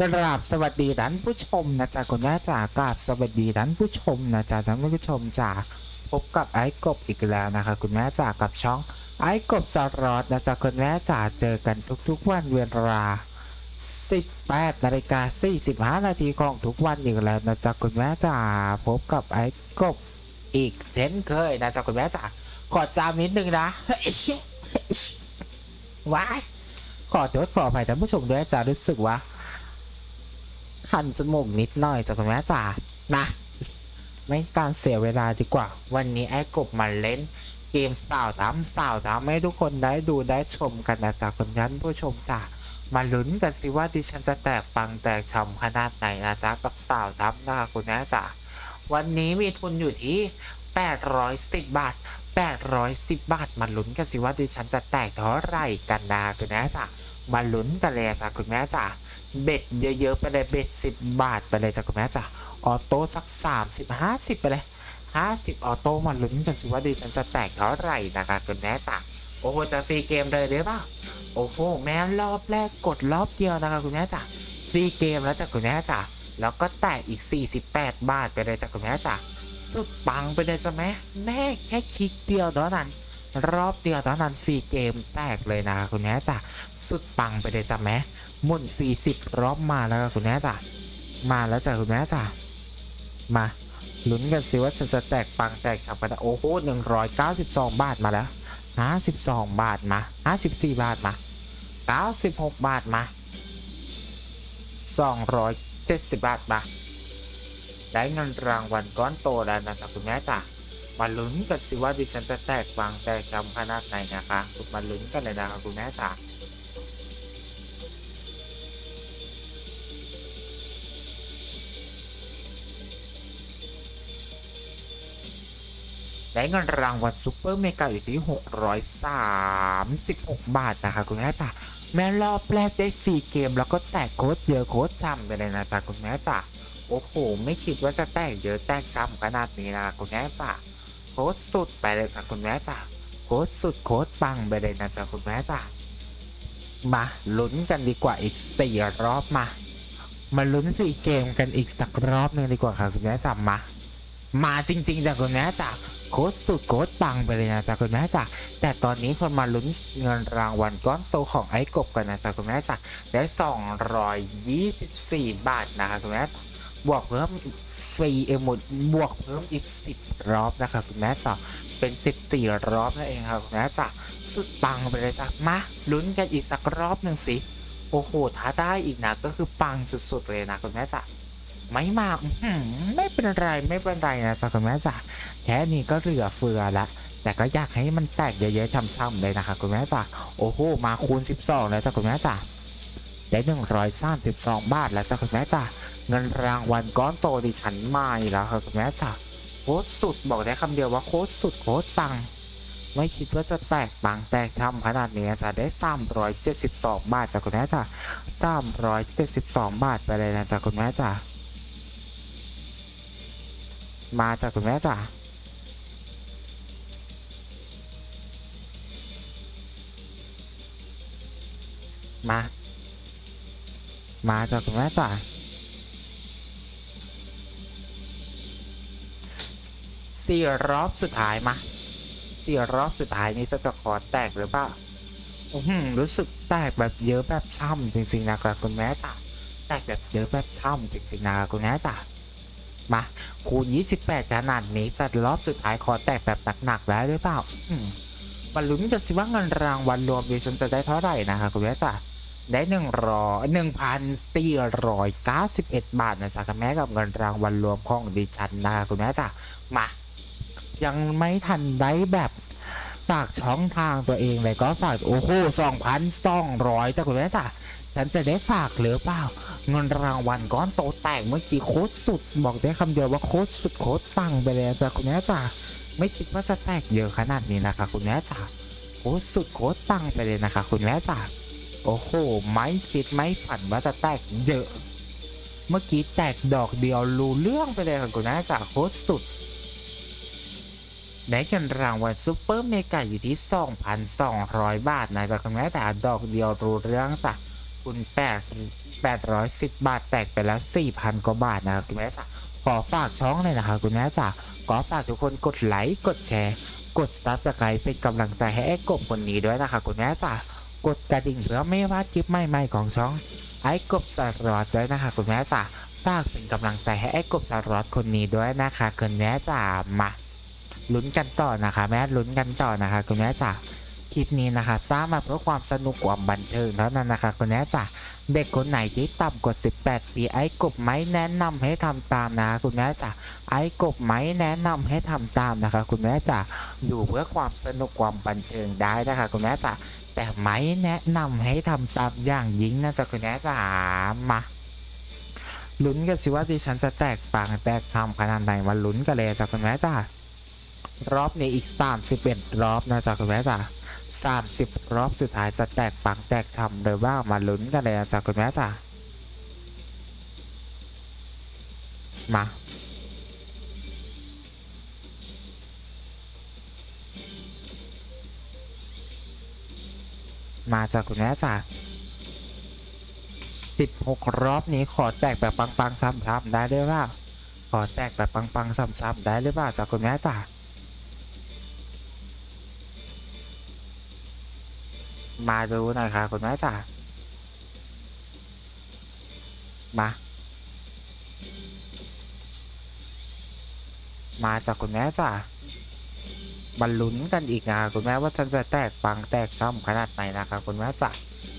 กราบสวัสดีท่านผู้ชมนะจ๊ะคุณแม่จ๋ากราบสวัสดีท่านผู้ชมนะจ๊ะท่านผู้ชมจ๋าพบกับไอ้กบอีกแล้วนะคะ คุณแม่จ๋ากับช่องไอ้กบสรอดนะจ๊ะคุณแม่จ๋าเจอกันทุกๆวันเวลา 18นาฬิกา45นาทีของทุกวันอีกแล้วนะจ๊ะคุณแม่จ๋าพบกับไอ้กบอีกเช่นเคยนะจ๊ะคุณแม่จ๋าขอจามนิดนึงนะว้ายขอโทษขออภัยท่านผู้ชมด้วยจ้ารู้สึกว่า คันจมูกนิดหน่อยจากคุณแม่จ๋านะ ไม่การเสียเวลาดีกว่า วันนี้ไอ้กบมาเล่นเกมสาวทำสาวทำให้ทุกคนได้ดูได้ชมกันนะจ๊ะคุณท่านผู้ชมจ้ะมาลุ้นกันสิว่าดิฉันจะแตกปังแตกชำขนาดไหนนะจ๊ะกับสาวทำนะคะคุณแม่จ๋าวันนี้มีทุนอยู่ที่ 810 บาท 810 บาท มาลุ้นกันสิว่าดิฉันจะแตกเท่าไหร่กันนะคุณแม่จ๋า มาลุ้นกันเลยจ้ะคุณแม่จ๋าเบ็ดเยอะๆไปเลยเบ็ดสิบบาทไปเลยจ้ะคุณแม่จ้ะออโต้สักสามสิบห้าสิบไปเลยห้าสิบออโต้มาลุ้นกันสิว่าดิฉันจะแตกเท่าไหร่นะคะคุณแม่จ้ะโอ้โหจะฟรีเกมเลยหรือเปล่าโอ้โหแม่รอบแรกกดรอบเดียวนะคะคุณแม่จ้ะฟรีเกมแล้วจ้ะคุณแม่จ้ะแล้วก็แตกอีก 48 บาทไปเลยจ้ะคุณแม่จ้ะสุดปังไปเลยจ้ะแม่แม่แค่คลิกเดียวเท่านั้น รอบเดียวเท่านั้นฟรีเกมแตกเลยนะคุณแม่จ้ะสุดปังไปเลยจ้ะแม่หมุนฟรีสิบรอบมาแล้วคุณแม่จ๋ามาแล้วจ้ะคุณแม่จ๋ามาลุ้นกันสิว่าฉันจะแตกปังแตกฉับกันได้โอ้โหหนึ่งร้อยเก้าสิบสองบาทมาแล้วห้าสิบสองบาทมาห้าสิบสี่บาทมาเก้าสิบหกบาทมาสองร้อยเจ็ดสิบบาทมาได้เงินรางวัลก้อนโตแล้วนะจ๊ะคุณแม่จ๋า มาลุ้นกันสิว่าดิฉันจะแตกปังแตกจำขนาดไหนนะคะมาลุ้นกันเลยนะคะคุณแม่จ๋าได้เงินรางวัลซูเปอร์เมกาอยู่ที่ 636 บาทนะคะคุณแม่จ๋าแม่รอบแรกได้ 4 เกมแล้วก็แตกโค้ดเยอะโค้ดจำไปเลยนะจ๊ะคุณแม่จ๋าโอ้โห ไม่คิดว่าจะแตกเยอะแตกซ้ำขนาดนี้นะคุณแม่จ๋า โค้ดสุดไปเลยจ้ะคุณแม่จ๋าโค้ดสุดโค้ดปังไปเลยนะจ๊ะคุณแม่จ๋ามาลุ้นกันดีกว่าอีก4รอบมามาลุ้นสี่เกมกันอีกสักรอบหนึงดีกว่าค่ะคุณแม่จ๋ามามาจริงๆจ้ะคุณแม่จ๋าโค้ดสุดโค้ดปังไปเลยนะจ๊ะคุณแม่จ๋าแต่ตอนนี้คนมาลุ้นเงินรางวัลก้อนโตของไอ้กบกันนะจ๊ะคุณแม่จ๋าได้ 224 บาทนะคะคุณแม่จ๋า บวกเพิ่มฟรีเอหมดบวกเพิ่มอีก 10 รอบนะคะคุณแม่จ๋าเป็น 14 รอบนั่นเองค่ะคุณแม่จ๋าสุดปังไปเลยจ้ะมาลุ้นกันอีกสักรอบหนึ่งสิโอ้โหถ้าได้อีกนะก็คือปังสุดๆเลยนะคุณแม่จ๋าไม่มาไม่เป็นไรไม่เป็นไรนะจ๊ะคุณแม่จ๋าแค่นี้ก็เหลือเฟือละแต่ก็อยากให้มันแตกเยอะๆช่ำๆเลยนะคะคุณแม่จ๋าโอ้โหมาคูณ 12 แล้วจ้ะคุณแม่จ๋า ได้132 บาทแล้วจ้ะคุณแม่จ๋าเงินรางวัลก้อนโตดิฉันมาอีกแล้วค่ะคุณแม่จ๋าโคตรสุดบอกได้คำเดียวว่าโคตรสุดโคตรปัง ไม่คิดว่าจะแตกปังแตกช่ำขนาดนี้จะได้ 372 บาทจากคุณแม่จ๋า372 บาทไปเลยนะจ๊ะคุณแม่จ๋ามาจากคุณแม่จ๋ามา มาจากคุณแม่จ๋าสี่รอบสุดท้ายมาสี่รอบสุดท้ายนี้จะขอแตกหรือเปล่าอื้อหือรู้สึกแตกแบบเยอะแบบช่ำจริงๆนะครับคุณแม่จ๋าแตกแบบเยอะแบบช่ำจริงๆนะครับคุณแม่จ๋ามาคูณ 28ขนาดนี้จัดรอบสุดท้ายขอแตกแบบหนักๆแล้วหรือเปล่ามมาลุ้นกันสิว่าเงินรางวัลรวมดิฉันจะได้เท่าไหร่นะคะคุณแม่จ๋า ได้หนึ่งร้อยหนึ่งพันสี่ร้อยเก้าสิบเอ็ดบาทนะจ๊ะคุณแม่กับเงินรางวัลรวมของดิฉันนะคะคุณแม่จ๋ามา ยังไม่ทันได้แบบฝากช่องทางตัวเองเลยก็ฝากโอ้โหสองพันสองร้อยจ้ะคุณแม่จ๋าฉันจะได้ฝากหรือเปล่า เงินรางวัลก้อนโตแตกเมื่อกี้โคตรสุด บอกได้คำเดียวว่าโคตรสุดโคตรปังไปเลยจ้ะคุณแม่จ๋าไม่คิดว่าจะแตกเยอะขนาดนี้นะคะ คุณแม่จ๋าโคตรสุดโคตรปังไปเลยนะคะ คุณแม่จ๋า โอ้โห ไม่คิดไม่ฝันว่าจะแตกเยอะ เมื่อกี้แตกดอกเดียวรู้เรื่องไปเลยค่ะคุณแม่จ๋าโคตรสุด ได้เงินรางวัลซูเปอร์เมกาอยู่ที่ 2,200 บาทนะจ๊ะคุณแม่แต่ดอกเดียวรู้เรื่องจ้ะคูณแปดแปดร้อยสิบบาทแตกไปแล้วสี่พันกว่าบาทนะครับคุณแม่จ๋าขอฝากช่องเลยนะคะคุณแม่จ๋าขอฝากทุกคนกดไลค์ กดแชร์ กดสตาร์ทไครเป็นกำลังใจให้กบคนนี้ด้วยนะคะคุณแม่จ๋า กดกระดิ่งเพื่อไม่พลาดคลิบใหม่ๆของช่อง ไอ้กบสารวัตรด้วยนะคะคุณแม่จ๋าฝากเป็นกำลังใจให้ไอ้กบสารวัตรคนนี้ด้วยนะคะคุณแม่จ๋ามาลุ้นกันต่อนะคะ แม่ลุ้นกันต่อนะคะ คุณแม่จ๋า คลิปนี้นะคะสร้างมาเพื่อความสนุกความบันเทิงเท่านั้นนะคะคุณแม่จ๋าเด็กคนไหนที่ต่ำกว่า 18 ปีไอ้กบไม่แนะนำให้ทำตามนะคะคุณแม่จ๋าไอ้กบไม่แนะนำให้ทำตามนะคะคุณแม่จ๋าดูเพื่อความสนุกความบันเทิงได้นะคะคุณแม่จ๋าแต่ไม่แนะนำให้ทำตามอย่างยิ่งนะจ๊ะคุณแม่จ๋ามาลุ้นกันสิว่าดิฉันจะแตกปางแตกชำขนาดไหนมาลุ้นกันเลยจ้ะคุณแม่จ๋ารอบนี้อีก31รอบนะจ๊ะคุณแม่จ๋า 30 รอบสุดท้ายจะแตกปังแตกชำเลยว่ามาลุ้นกันเลยจ้ะคุณแม่จ๋ามามาจากคุณแม่จ๋า16 รอบนี้ขอแตกแบบปังๆซ้ำๆได้หรือเปล่าขอแตกแบบปังๆซ้ำๆได้หรือเปล่าจากคุณแม่จ๋า มาดูหน่อยค่ะคุณแม่จ๋ามา มาจากคุณแม่จ๋ามาลุ้นกันอีกนะคะคุณแม่ว่าท่านจะแตกปังแตกซ้ำขนาดไหนนะคะคุณแม่จ๋า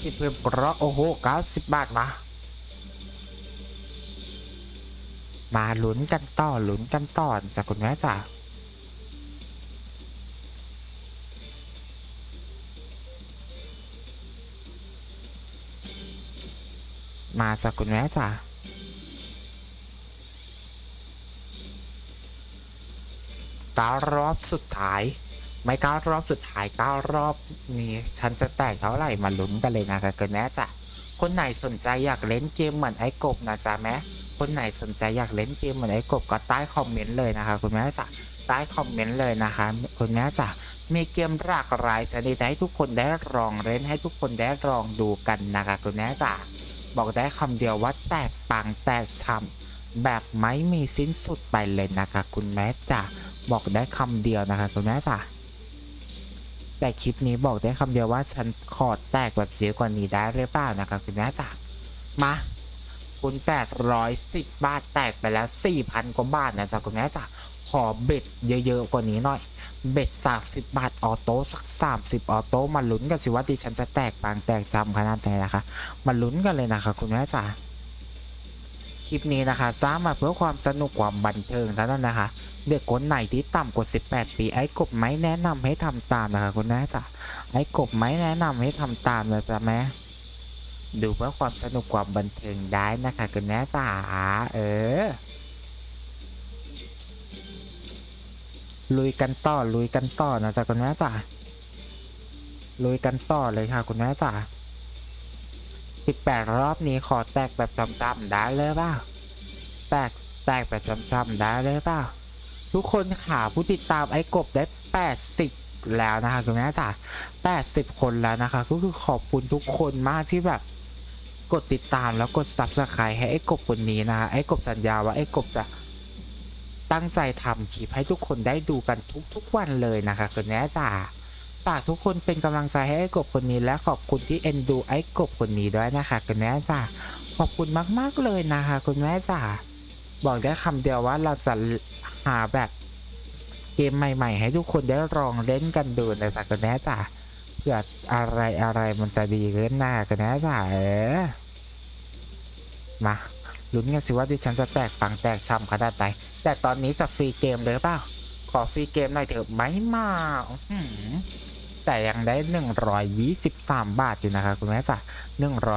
ที่เพิ่มกระโอ้โห90บาทมา มาลุ้นกันต่อลุ้นกันต่อจากคุณแม่จ๋า มาจากคุณแม่จ๋าเก้ารอบสุดท้าย ไม่เก้ารอบสุดท้ายเก้ารอบนี้ฉันจะแตกเท่าไหร่มาลุ้นกันเลยนะคะคุณแม่จ๋าคนไหนสนใจอยากเล่นเกมเหมือนไอ้กบนะจ๊ะแม่คนไหนสนใจอยากเล่นเกมเหมือนไอ้กบก็ใต้คอมเมนต์เลยนะคะคุณแม่จ๋าใต้คอมเมนต์เลยนะคะคุณแม่จ๋ามีเกมหลากหลายชนิดให้ทุกคนได้ลองเล่นให้ทุกคนได้ลองดูกันนะคะคุณแม่จ๋า บอกได้คำเดียวว่าแตกปังแตกช้ำแบบไม่มีสิ้นสุดไปเลยนะคะ คุณแม่จ๋าบอกได้คำเดียวนะคะ คุณแม่จ๋าแต่คลิปนี้บอกได้คำเดียวว่าฉันขอแตกแบบเยอะกว่านี้ได้หรือเปล่านะครับคุณแม่จ๋ามาคุณ810 บาทแตกไปแล้ว 4,000 กว่าบาทนะจ๊ะคุณแม่จ๋า ขอเบ็ดเยอะๆกว่านี้หน่อย เบ็ด30บาทออโต้สัก30ออโต้มาลุ้นกันสิว่าดิฉันจะแตกบางแตกจำขนาดไหนนะคะ มาลุ้นกันเลยนะคะ คุณแม่จ๋าคลิปนี้นะคะสร้างมาเพื่อความสนุกความบันเทิงเท่านั้นนะคะ เด็กคนไหนที่ต่ำกว่า 18 ปี ไอ้กบไม่แนะนำให้ทำตามนะคะ คุณแม่จ๋าไอ้กบไม่แนะนำให้ทำตามนะจ๊ะแม่ดูเพื่อความสนุกความบันเทิงได้นะคะ คุณแม่จ๋าเออ ลุยกันต่อลุยกันต่อนะจ๊ะคุณแม่จ๋าลุยกันต่อเลยค่ะคุณแม่จ๋า18รอบนี้ขอแตกแบบจำๆได้เลยเปล่าแตกแตกแบบจำๆได้เลยเปล่าทุกคนค่ะผู้ติดตามไอ้กบได้80แล้วนะคะคุณแม่จ๋า80คนแล้วนะคะ ก็คือขอบคุณทุกคนมากที่แบบกดติดตามแล้วกด subscribe ให้ไอ้กบคนนี้นะคะไอ้กบสัญญาว่าไอ้กบจะ ตั้งใจทำคลิปให้ทุกคนได้ดูกันทุกๆวันเลยนะคะคุณแม่จ๋าฝากทุกคนเป็นกำลังใจให้ไอ้กบคนนี้และขอบคุณที่เอ็นดูไอ้กบคนนี้ด้วยนะคะคุณแม่จ๋าขอบคุณมากๆเลยนะคะ คุณแม่จ๋าบอกได้คำเดียวว่าเราจะหาแบบเกมใหม่ ๆ ให้ทุกคนได้ลองเล่นกันดูนะจ๊ะกันแน่จ้ะเพื่ออะไรอะไรมันจะดีขึ้นหน้ากันแน่จ้ะเออมา ลุ้นกันสิว่าดิฉันจะแตกปังแตกช้ำขนาดไหนแต่ตอนนี้จะฟรีเกมเลยเปล่า ขอฟรีเกมหน่อยเถอะไม่มาแต่ยังได้ 123 บาทอยู่นะคะคุณแม่จ้ะ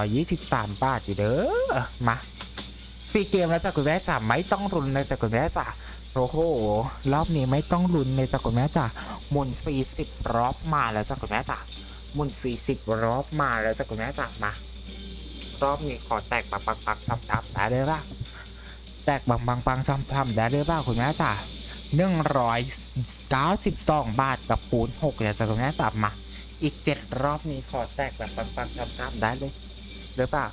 123 บาทอยู่เด้อ มาฟรีเกมแล้วจ้ะคุณแม่จ๋าไม่ต้องรุนเลยจ้ะคุณแม่จ๋าโอ้โห รอบนี้ไม่ต้องรุนเลยจ้ะคุณแม่จ๋าหมุนฟรีสิบรอบมาแล้วจ้ะคุณแม่จ๋าหมุนฟรีสิบรอบมาแล้วจ้ะคุณแม่จ๋ามา รอบนี้ขอแตกปังปังปังซ้ำๆได้เลยป่ะแตกปังปังปังซ้ำๆได้เลยป่ะคุณแม่จ๋าหนึ่งร้อยเก้าสิบสองบาทกับคูณหกเนี่ยจ้ะคุณแม่จ๋ามา อีกเจ็ดรอบนี้ขอแตกแบบปังปังซ้ำๆได้เลยหรือเปล่า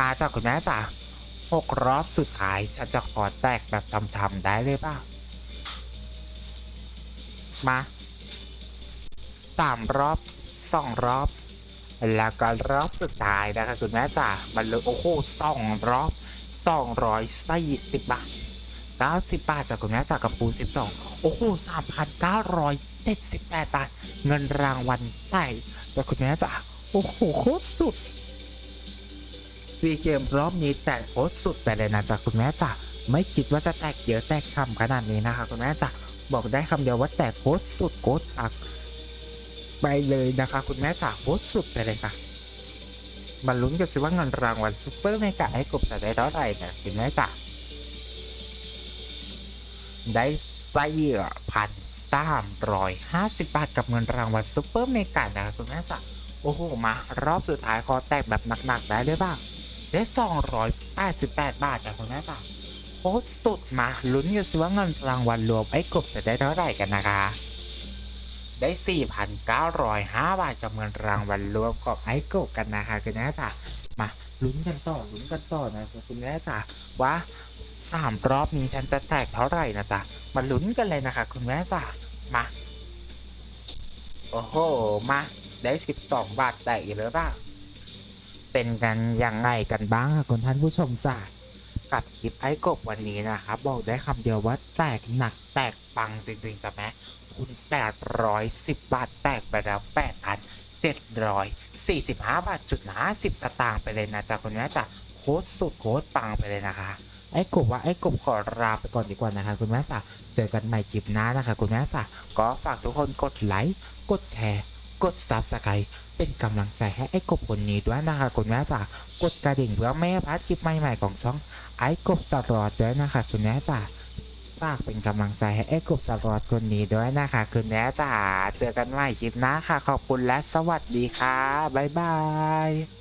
มาจากคุณแม่จ๋าหกรอบสุดท้ายฉันจะขอแตกแบบทำๆได้เลยเปล่ามาสามรอบสองรอบ แล้วก็รอบสุดท้ายนะคะคุณแม่จ๋ามันเลยโอ้โหสองรอบสองร้อยสี่สิบบาทเก้าสิบบาทจากคุณแม่จากกระปูนสิบสองโอ้โหสามพันเก้าร้อยเจ็ดสิบแปดบาท เงินรางวัลไต่จากคุณแม่จ๋าโอ้โหโคตรสุดวีเกมรอบนี้แตกโคตรสุดไปเลยนะจากคุณแม่จ๋าไม่คิดว่าจะแตกเยอะแตกช่ำขนาดนี้นะคะคุณแม่จ๋าบอกได้คำเดียวว่าแตกโคตรสุดโคตรอัก ไปเลยนะคะคุณแม่จ๋าโคตรสุดไปเลยค่ะมาลุ้นกันสิว่าเงินรางวัลซุปเปอร์เมกะให้กบจะได้เท่าไหร่นะคุณแม่จ๋าได้ไส้พันสามร้อยห้าสิบบาทกับเงินรางวัลซุปเปอร์เมกะนะคะคุณแม่จ๋าโอ้โห มารอบสุดท้ายคอแตกแบบหนักๆได้เลยบ้างได้สองร้อยแปดสิบแปดบาทนะคุณแม่จ๋าโคตรสุดมาลุ้นกันสิว่าเงินรางวัลรวมไอ้กบจะได้เท่าไหร่กันนะคะ ได้ 4,905 บาทกับเงินรางวัลรวมของไอโกะกันนะคะคุณแม่จ๋ามาลุ้นกันต่อลุ้นกันต่อนะคุณแม่จ๋าว่าสามรอบนี้ฉันจะแตกเท่าไหร่นะจ๊ะมาลุ้นกันเลยนะคะ คุณแม่จ๋ามาโอ้โห มาได้ 12 บาทแตกอีกแล้วป่ะเป็นกันยังไงกันบ้างอะคุณท่านผู้ชมจ้ากับคลิปไอ้กบวันนี้นะครับบอกได้คำเดียวว่าแตกหนักแตก ปังจริงๆแต่แม้คูณ810 บาท แตกไปแล้ว8,745 บาทจุด50 สตางค์ไปเลยนะจ๊ะคุณแม่จ๊ะโคตรสุดโคตรปังไปเลยนะคะไอ้กบว่าไอ้กบขอลาไปก่อนดีกว่านะคะ คุณแม่จ๋าเจอกันใหม่คลิปหน้านะคะ คุณแม่จ๋าก็ฝากทุกคนกดไลค์กดแชร์กด subscribe เป็นกำลังใจให้ไอ้กบคนนี้ด้วยนะคะคุณแม่จ๋ากดกระดิ่งเพื่อไม่ให้พลาดคลิปใหม่ๆของช่องไอ้กบสลอดด้วยนะคะคุณแม่จ๋า ฝากเป็นกำลังใจให้ไอ้กบสลอดคนนี้ด้วยนะคะคุณแม่จ๋าเจอกันใหม่คลิปหน้าค่ะ ขอบคุณและสวัสดีค่ะ บ๊ายบาย